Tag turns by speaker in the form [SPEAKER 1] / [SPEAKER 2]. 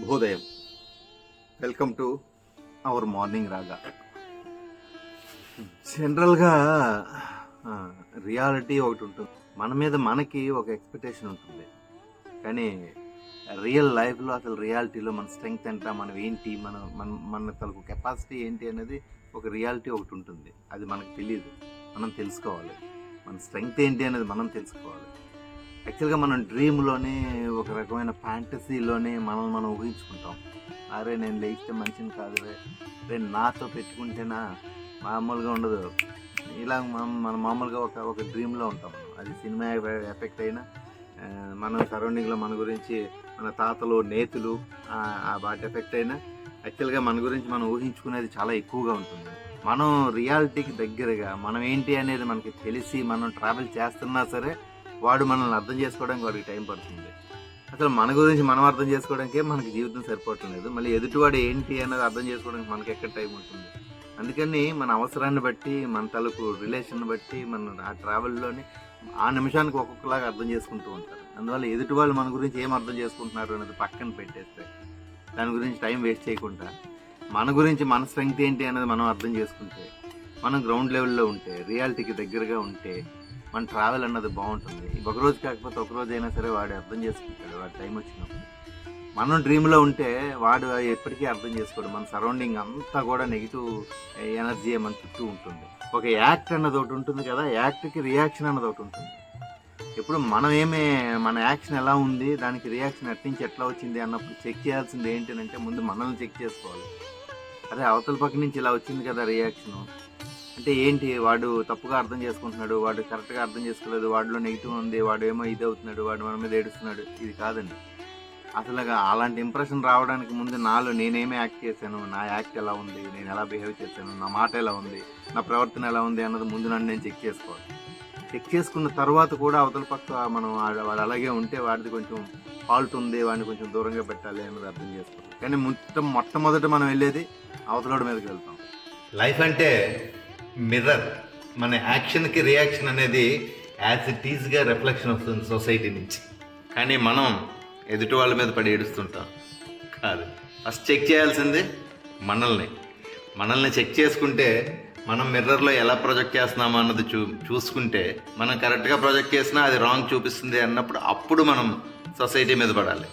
[SPEAKER 1] శుభోదయం. Welcome to our morning రాగా జనరల్గా రియాలిటీ ఒకటి ఉంటుంది. మన మీద మనకి ఒక ఎక్స్పెక్టేషన్ ఉంటుంది. కానీ రియల్ లైఫ్లో అసలు రియాలిటీలో మన స్ట్రెంగ్త్ ఎంత మనం ఏంటి మన మన మన తలకు కెపాసిటీ ఏంటి అనేది ఒక రియాలిటీ ఒకటి ఉంటుంది. అది మనకు తెలియదు మనం తెలుసుకోవాలి. మన స్ట్రెంగ్త్ ఏంటి అనేది మనం తెలుసుకోవాలి. యాక్చువల్గా మనం డ్రీమ్లోనే ఒక రకమైన ఫ్యాంటసీలోనే మనం మనం ఊహించుకుంటాం. అరే నేను లేస్తే మంచిని కాదు రే నాతో పెట్టుకుంటేనా? మామూలుగా ఉండదు. ఇలా మనం మనం మామూలుగా ఒక ఒక డ్రీమ్లో ఉంటాం అది సినిమా ఎఫెక్ట్ అయినా మన సరౌండింగ్లో మన గురించి మన తాతలు నేతులు ఆ, ఆ వాటి ఎఫెక్ట్ అయినా యాక్చువల్గా మన గురించి మనం ఊహించుకునేది చాలా ఎక్కువగా ఉంటుంది. మనం రియాలిటీకి దగ్గరగా మనం ఏంటి అనేది మనకి తెలిసి మనం ట్రావెల్ చేస్తున్నా సరే వాడు మనల్ని అర్థం చేసుకోవడానికి వాడికి టైం పడుతుంది. అసలు మన గురించి మనం అర్థం చేసుకోవడానికే మనకి జీవితం సరిపోవటం లేదు. మళ్ళీ ఎదుటివాడు ఏంటి అనేది అర్థం చేసుకోవడానికి మనకి ఎక్కడ టైం ఉంటుంది? అందుకని మన అవసరాన్ని బట్టి మన తలకు రిలేషన్ బట్టి మన ఆ ట్రావెల్లోని ఆ నిమిషానికి ఒక్కొక్కలాగా అర్థం చేసుకుంటూ ఉంటారు. అందువల్ల ఎదుటి వాళ్ళు మన గురించి ఏం అర్థం చేసుకుంటున్నారు అనేది పక్కన పెట్టేస్తే దాని గురించి టైం వేస్ట్ చేయకుండా మన గురించి మన స్ట్రెంగ్త్ ఏంటి అనేది మనం అర్థం చేసుకుంటే మనం గ్రౌండ్ లెవెల్లో ఉంటే రియాలిటీకి దగ్గరగా ఉంటే మన ట్రావెల్ అన్నది బాగుంటుంది. ఒక రోజు కాకపోతే ఒక రోజు అయినా సరే వాడు అర్థం చేసుకుంటాడు వాడి టైం వచ్చినప్పుడు. మనం డ్రీమ్లో ఉంటే వాడు ఎప్పటికీ అర్థం చేసుకోడు. మన సరౌండింగ్ అంతా కూడా నెగిటివ్ ఎనర్జీ మన చుట్టూ ఉంటుంది. ఒక యాక్ట్ అన్నది ఒకటి ఉంటుంది కదా యాక్ట్కి రియాక్షన్ అన్నది ఒకటి ఉంటుంది. ఇప్పుడు మనం ఏమే మన యాక్షన్ ఎలా ఉంది దానికి రియాక్షన్ అట్నుంచి ఎట్లా వచ్చింది అన్నప్పుడు చెక్ చేయాల్సింది ఏంటి అంటే ముందు మనల్ని చెక్ చేసుకోవాలి. అదే అవతల పక్క నుంచి ఇలా వచ్చింది కదా రియాక్షన్ అంటే ఏంటి? వాడు తప్పుగా అర్థం చేసుకుంటున్నాడు వాడు కరెక్ట్గా అర్థం చేసుకోలేదు వాడిలో నెగిటివ్ ఉంది వాడు ఏమో ఇది అవుతున్నాడు వాడు మన మీద ఏడుస్తున్నాడు ఇది కాదండి. అసలు అలాంటి ఇంప్రెషన్ రావడానికి ముందు నాలో నేనేమి యాక్ట్ చేశాను? నా యాక్ట్ ఎలా ఉంది? నేను ఎలా బిహేవ్ చేశాను? నా మాట ఎలా ఉంది? నా ప్రవర్తన ఎలా ఉంది అన్నది ముందు నన్ను నేను చెక్ చేసుకోవాలి. చెక్ చేసుకున్న తర్వాత కూడా అవతల పక్క మనం వాడు అలాగే ఉంటే వాడిది కొంచెం ఫాల్ట్ ఉంది వాడిని కొంచెం దూరంగా పెట్టాలి అన్నది అర్థం చేసుకోవాలి. కానీ మొత్తం మొట్టమొదట మనం వెళ్ళేది అవతలడి మీదకి వెళ్తాం. లైఫ్ అంటే మిర్రర్. మన యాక్షన్కి రియాక్షన్ అనేది యాజ్ ఇట్ ఈజ్గా రిఫ్లెక్షన్ వస్తుంది సొసైటీ నుంచి. కానీ మనం ఎదుటి వాళ్ళ మీద పడి ఏడుస్తుంటాం. కాదు. ఫస్ట్ చెక్ చేయాల్సింది మనల్ని. మనల్ని చెక్ చేసుకుంటే మనం మిర్రర్లో ఎలా ప్రొజెక్ట్ చేస్తున్నామో అన్నది చూ చూసుకుంటే మనం కరెక్ట్గా ప్రొజెక్ట్ చేసినా అది రాంగ్ చూపిస్తుంది అన్నప్పుడు అప్పుడు మనం సొసైటీ మీద పడాలి.